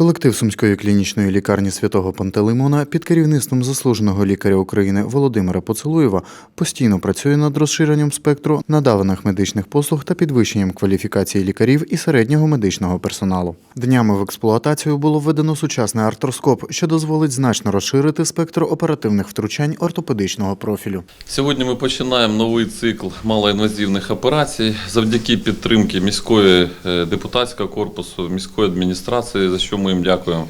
Колектив Сумської клінічної лікарні святого Пантелеймона під керівництвом заслуженого лікаря України Володимира Поцелуєва постійно працює над розширенням спектру надаваних медичних послуг та підвищенням кваліфікації лікарів і середнього медичного персоналу. Днями в експлуатацію було введено сучасний артроскоп, що дозволить значно розширити спектр оперативних втручань ортопедичного профілю. Сьогодні ми починаємо новий цикл малоінвазивних операцій завдяки підтримки міської е, депутатського корпусу, міської адміністрації, за що ми їм дякуємо.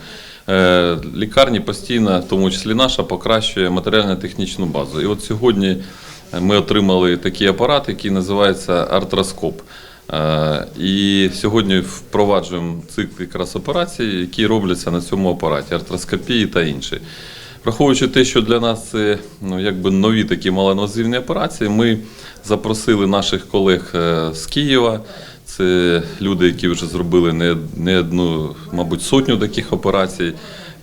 Е, Лікарні постійно, в тому числі наша, покращує матеріально-технічну базу. І от сьогодні ми отримали такий апарат, який називається артроскоп. Е, І сьогодні впроваджуємо цикл якраз операцій, які робляться на цьому апараті, артроскопії та інші. Враховуючи те, що для нас це ну, якби нові такі малоінвазивні операції, ми запросили наших колег е, з Києва. Це люди, які вже зробили не, не одну, мабуть, сотню таких операцій.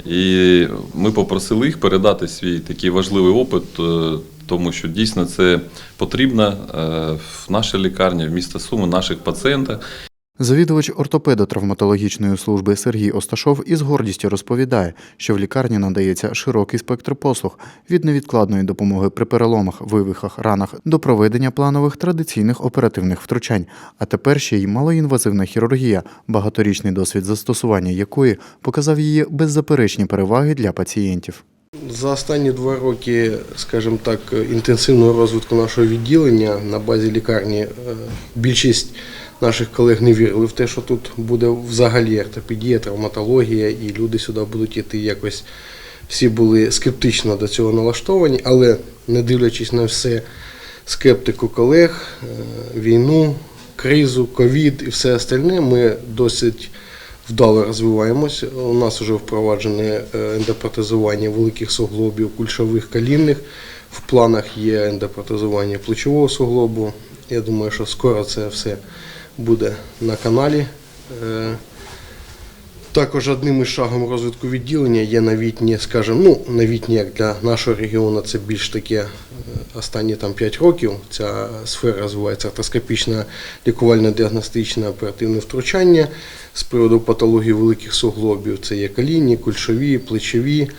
І ми попросили їх передати свій такий важливий опит, е, тому що дійсно це потрібно е, в нашій лікарні, в місті Суми, наших пацієнтах. Завідувач ортопедо-травматологічної служби Сергій Осташов із гордістю розповідає, що в лікарні надається широкий спектр послуг від невідкладної допомоги при переломах, вивихах, ранах до проведення планових традиційних оперативних втручань, а тепер ще й малоінвазивна хірургія, багаторічний досвід застосування якої показав її беззаперечні переваги для пацієнтів. За останні два роки, скажімо так, інтенсивного розвитку нашого відділення на базі лікарні е, більшість наших колег не вірили в те, що тут буде взагалі ортопедія, травматологія, і люди сюди будуть йти якось. Всі були скептично до цього налаштовані, але не дивлячись на все скептику колег, е, війну, кризу, ковід і все остальне, ми досить вдало розвиваємось. У нас вже впроваджене е, ендопротезування великих суглобів, кульшових колінних. В планах є ендопротезування плечового суглобу. Я думаю, що скоро це все буде на каналі. Е, Також одним із шагом розвитку відділення є новітні, скажімо, ну новітні як для нашого регіону, це більш таке е, останні там 5 років. Ця сфера розвивається артроскопічне лікувально-діагностичне оперативне втручання з приводу патології великих суглобів. Це є колінні, кульшові, плечові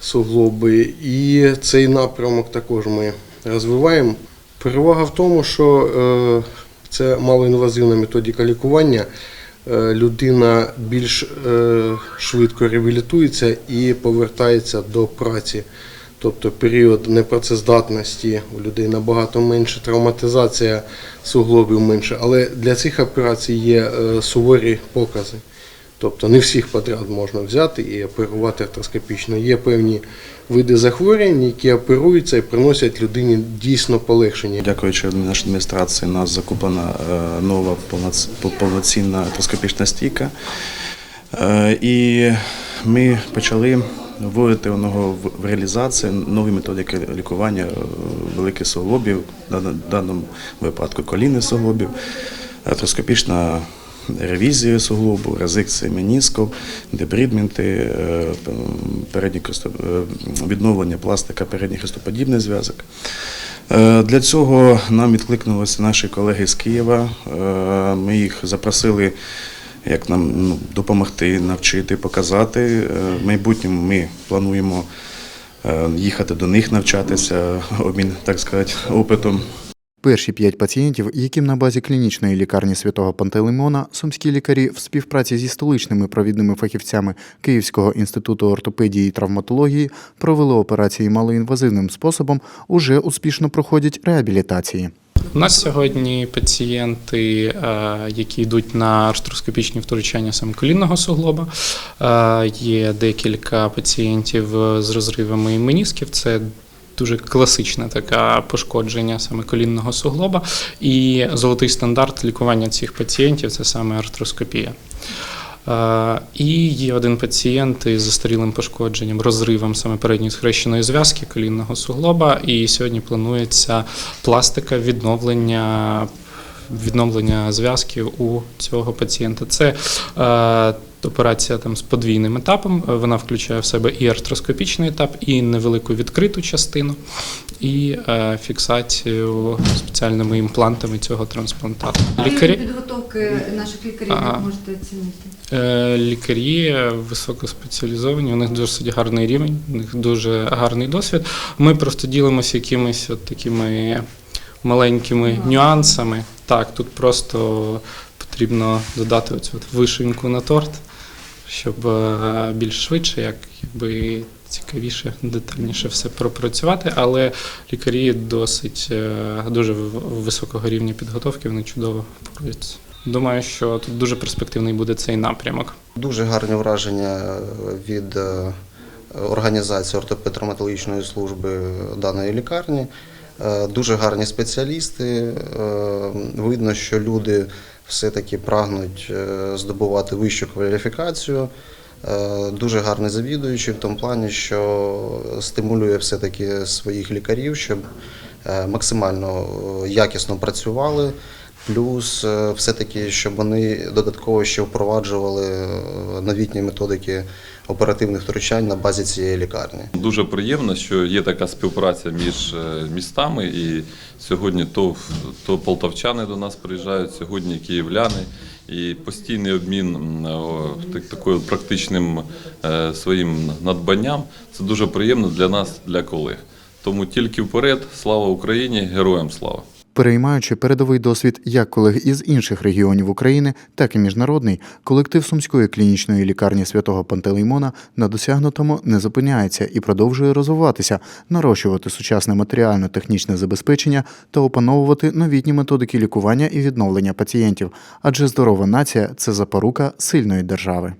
суглоби. І цей напрямок також ми розвиваємо. Перевага в тому, що е, це малоінвазивна методика лікування. Е, Людина більш е, швидко реабілітується і повертається до праці. Тобто період непрацездатності у людей набагато менше, травматизація суглобів менше. Але для цих операцій є е, суворі покази. Тобто не всіх подряд можна взяти і оперувати артроскопічно. Є певні види захворювань, які оперуються і приносять людині дійсно полегшення. Дякуючи нашій адміністрації, нас закуплена е, нова повноцінна артроскопічна стійка. Е, І ми почали вводити в- реалізацію нові методики лікування е, великих суглобів, в даному випадку колінних суглобів, артроскопічна ревізія суглобу, резекція менісків, дебрідменти, е, передні е, відновлення пластика передніх хрестоподібних зв'язок. Е, Для цього нам відкликнулися наші колеги з Києва. Ми їх запросили, як нам ну, допомогти, навчити, показати. В майбутньому ми плануємо їхати до них навчатися, обмін, так сказати, опитом. Перші п'ять пацієнтів, яким на базі клінічної лікарні святого Пантелеймона сумські лікарі в співпраці зі столичними провідними фахівцями Київського інституту ортопедії і травматології провели операції малоінвазивним способом, уже успішно проходять реабілітації. У нас сьогодні пацієнти, е, які йдуть на артроскопічні втручання саме колінного суглоба. Е, Є декілька пацієнтів з розривами менісків. Це Дуже класичне таке пошкодження саме колінного суглоба. І золотий стандарт лікування цих пацієнтів це саме артроскопія. Е, І є один пацієнт із застарілим пошкодженням, розривом саме передньої схрещеної зв'язки колінного суглоба. І сьогодні планується пластика відновлення. Відновлення зв'язків у цього пацієнта. Це е, Операція там з подвійним етапом. Е, Вона включає в себе і артроскопічний етап, і невелику відкриту частину, і е, фіксацію спеціальними імплантами цього трансплантату. Лікарі, підготовки наших лікарів, як можете оцінити? е, лікарі високоспеціалізовані, у них досить гарний рівень, у них дуже гарний досвід. Ми просто ділимося якимись от такими маленькими Ага. нюансами. Так, тут просто потрібно додати оцю вишеньку на торт, щоб е, більш швидше, як якби цікавіше, детальніше все пропрацювати. Але лікарі досить е, дуже високого рівня підготовки, вони чудово поруються. Думаю, що тут дуже перспективний буде цей напрямок. Дуже гарні враження від е, організації ортопедтравматологічної служби даної лікарні. Дуже гарні спеціалісти. Видно, що люди все-таки прагнуть е, здобувати вищу кваліфікацію. Е, Дуже гарний завідуючий в тому плані, що стимулює все-таки своїх лікарів, щоб е, максимально якісно працювали. Плюс е, все-таки, щоб вони додатково ще впроваджували е, новітні методики оперативних втручань на базі цієї лікарні. Дуже приємно, що є така співпраця між е, містами, і сьогодні то, то полтавчани до нас приїжджають, сьогодні київляни. І постійний обмін так- такою практичним своїм надбанням це дуже приємно для нас, для колег. Тому тільки вперед, слава Україні, героям слава! Переймаючи передовий досвід як колег із інших регіонів України, так і міжнародний, колектив Сумської клінічної лікарні святого Пантелеймона на досягнутому не зупиняється і продовжує розвиватися, нарощувати сучасне матеріально-технічне забезпечення та опановувати новітні методики лікування і відновлення пацієнтів. Адже здорова нація це запорука сильної держави.